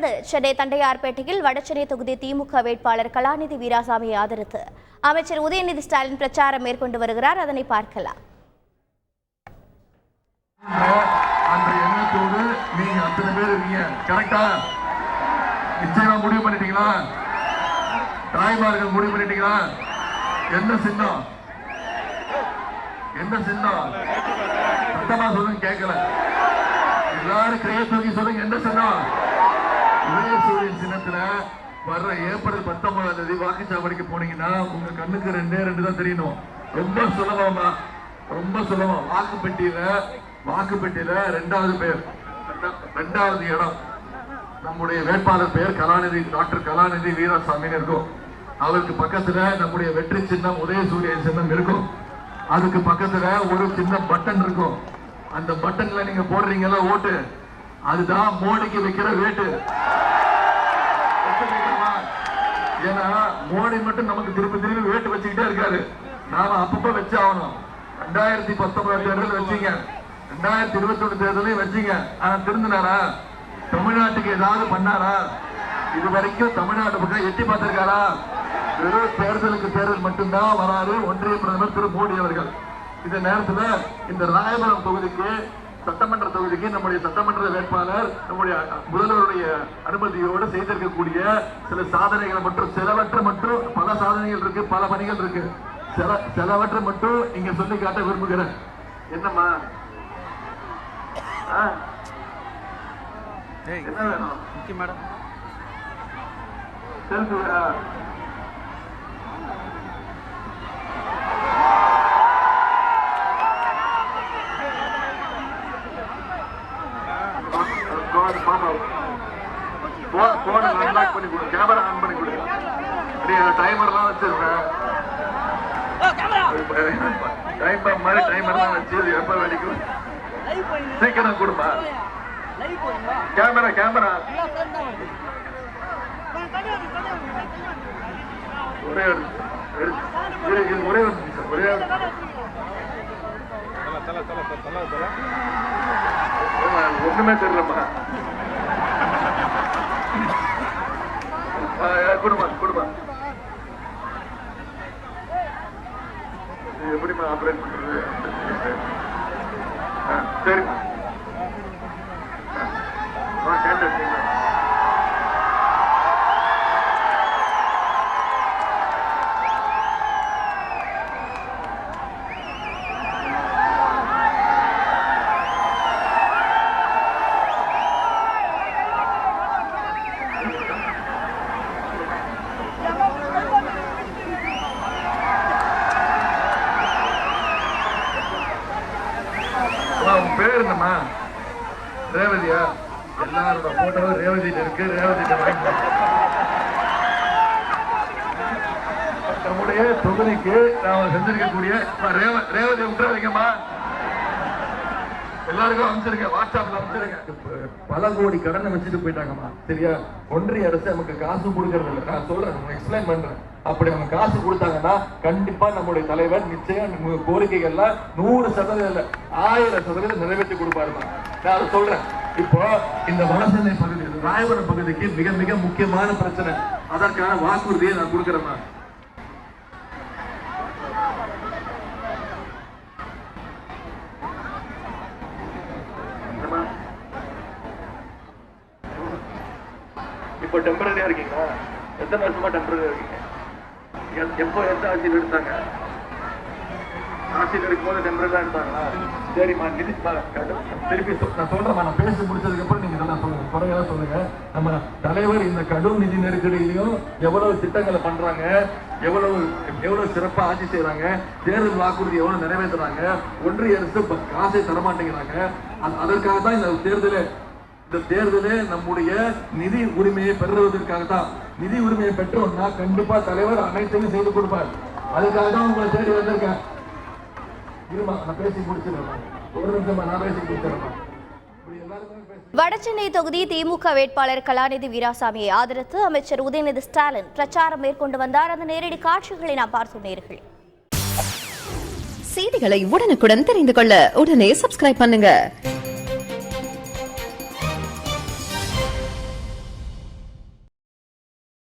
தொடர்ந்து சென்னை தண்டையார்பேட்டையில் வடசென்னை தொகுதி திமுக வேட்பாளர் கலாநிதி வீராசாமியை ஆதரித்து அமைச்சர் உதயநிதி ஸ்டாலின் பிரச்சாரம் மேற்கொண்டு வருகிறார். அதனை பார்க்கலாம். முடிவு பண்ணிட்டீங்களா? தாய்மார்கள் முடிவு பண்ணிட்டீங்களா? என்ன சின்னம்? என்ன சின்னம்? சத்தமா சொல்லுங்க கேட்கல. எல்லாரும் கையை தூக்கி சொல்லுங்க என்ன சின்னம்? உதயசூரியன் சின்னத்துல வர்ற ஏப்ரல் பத்தொன்பதாம் தேதி வாக்குச்சாவடிக்கு போனீங்கன்னா உங்க கண்ணுக்கு ரெண்டே ரெண்டு தான் தெரியணும். ரொம்ப சுலபமா ரொம்ப சுலபம். வாக்குப்பெட்டியில வாக்குப்பெட்டியில ரெண்டாவது பேர். ரெண்டாவது இடம். நம்முடைய வேட்பாளர் பெயர் கலாநிதி டாக்டர் கலாநிதி வீராசாமின்னு இருக்கும். அவருக்கு பக்கத்துல நம்முடைய வெற்றி சின்னம் உதயசூரியன் சின்னம் இருக்கும். அதுக்கு பக்கத்துல ஒரு சின்ன பட்டன் இருக்கும். அந்த பட்டன்ல நீங்க போடுறீங்கல்ல ஓட்டு. அதுதான் மோடிக்கு வைக்கிற வேட்டு ஏன்னா மோடி மட்டும் நமக்கு திருப்பி திருப்பி வேட்டு வச்சுக்கிட்டே இருக்காரு. நாம அப்பப்ப வச்சு ஆகணும். ரெண்டாயிரத்தி பத்தொன்பது தேர்தல் வச்சீங்க. ரெண்டாயிரத்தி இருபத்தி ஒண்ணு தேர்தலையும் வச்சீங்க. ஆனா திருந்தினாரா? தமிழ்நாட்டுக்கு ஏதாவது பண்ணாரா? இது வரைக்கும் தமிழ்நாட்டு பக்கம் எட்டி பார்த்திருக்காரா? வெறும் தேர்தலுக்கு தேர்தல் மட்டும்தான் வராரு ஒன்றிய பிரதமர் திரு மோடி அவர்கள். இந்த நேரத்துல இந்த ராயபுரம் தொகுதிக்கு சட்டமன்ற தொகுதிக்கு நம்முடைய சட்டமன்ற வேட்பாளர் நம்முடைய முதல்வருடைய அனுமதியோடு செய்திருக்கக்கூடிய சில சாதனைகளை மற்றும் சிலவற்றை மட்டும் பல சாதனைகள் இருக்கு பல பணிகள் இருக்கு. சில சிலவற்றை மட்டும் இங்க சொல்லி காட்ட விரும்புகிறேன். என்னம்மா? ஆ? என்ன வேணும்? செல்ஃபி டைமர்லாம் வச்சிருக்கேன் டைமர் மாதிரி டைமர்லாம் வச்சு எப்ப வெடிக்கும்? சீக்கிரம் கொடுமா கேமரா கேமரா ஒரே ஒரு ஒரே ஒண்ணுமே தெரியலம்மா. ஆ, ஆ, கொடுமா கொடுமா இது எப்படிம்மா ஆப்ரேட் பண்றது சரி. அம்மா, பேர் என்னம்மா ரேவதியா? எல்லாரோட போட்டோவும் ரேவதி இருக்கு. ரேவதி நம்முடைய தொகுதிக்கு நாம செஞ்சிருக்கக்கூடிய அம்மா, ரேவ- ரேவதி விட்டுறாதீங்கம்மா எல்லாருக்கும் அமைச்சிருங்க வாட்ஸ்அப்ல அமைச்சிருங்க பல கோடி கடனை வச்சுட்டு போயிட்டாங்கம்மா. சரியா? ஒன்றிய அரசு நமக்கு காசு கொடுக்கறது இல்லை. நான் சொல்றேன் எக்ஸ்பிளைன் பண்றேன். அப்படி அவங்க காசு கொடுத்தாங்கன்னா கண்டிப்பா நம்முடைய தலைவர் நிச்சயம் கோரிக்கைகள்லாம் நூறு சதவீதம் இல்ல ஆயிரம் சதவீதம் நிறைவேற்றி கொடுப்பாருமா நான் அதை சொல்றேன். இப்போ இந்த வடசென்னை பகுதி ராயபுரம் பகுதிக்கு மிக மிக முக்கியமான பிரச்சனை. அதற்கான வாக்குறுதியை நான் கொடுக்குறேம்மா. இப்போ டெம்பரரியா இருக்கீங்களா? எத்தனை வருஷமா டெம்பரரியா இருக்கீங்க? எப்போ எந்த ஆட்சியில் எடுத்தாங்க? ஆட்சியில் இருக்கும்போது டெம்பரரியா எடுத்தாங்களா சரிம்மா நிதி திருப்பி நான் சொல்றேம்மா நான் பேசி முடிச்சதுக்கு அப்புறம் நீங்க இதெல்லாம் சொல்லுங்க. குறையெல்லாம் சொல்லுங்க. நம்ம தலைவர் இந்த கடும் நிதி நெருக்கடியிலையும் எவ்வளவு திட்டங்களை பண்றாங்க எவ்வளவு எவ்வளவு சிறப்பா ஆட்சி செய்யறாங்க தேர்தல் வாக்குறுதி எவ்வளவு நிறைவேற்றுறாங்க ஒன்றிய அரசு காசை தரமாட்டேங்கிறாங்க. அதற்காக தான் இந்த தேர்தலை இந்த தேர்தலே நம்முடைய நிதி உரிமையை பெறுவதற்காக தான் நிதி உரிமையை பெற்றோம்னா கண்டிப்பா தலைவர் அனைத்தையும் செய்து கொடுப்பார். அதுக்காக தான் உங்களை தேடி வந்திருக்கேன். இருமா நான் பேசி முடிச்சிடுறேன் ஒரு நிமிஷமா நான் பேசி பேசி வடசென்னை தொகுதி திமுக வேட்பாளர் கலாநிதி வீராசாமியை ஆதரித்து அமைச்சர் உதயநிதி ஸ்டாலின் பிரச்சாரம் மேற்கொண்டு வந்தார். அந்த நேரடி காட்சிகளை நாம் பார்த்தோம் நேர்களே. செய்திகளை உடனுக்குடன் தெரிந்து கொள்ள உடனே சப்ஸ்கிரைப் பண்ணுங்க.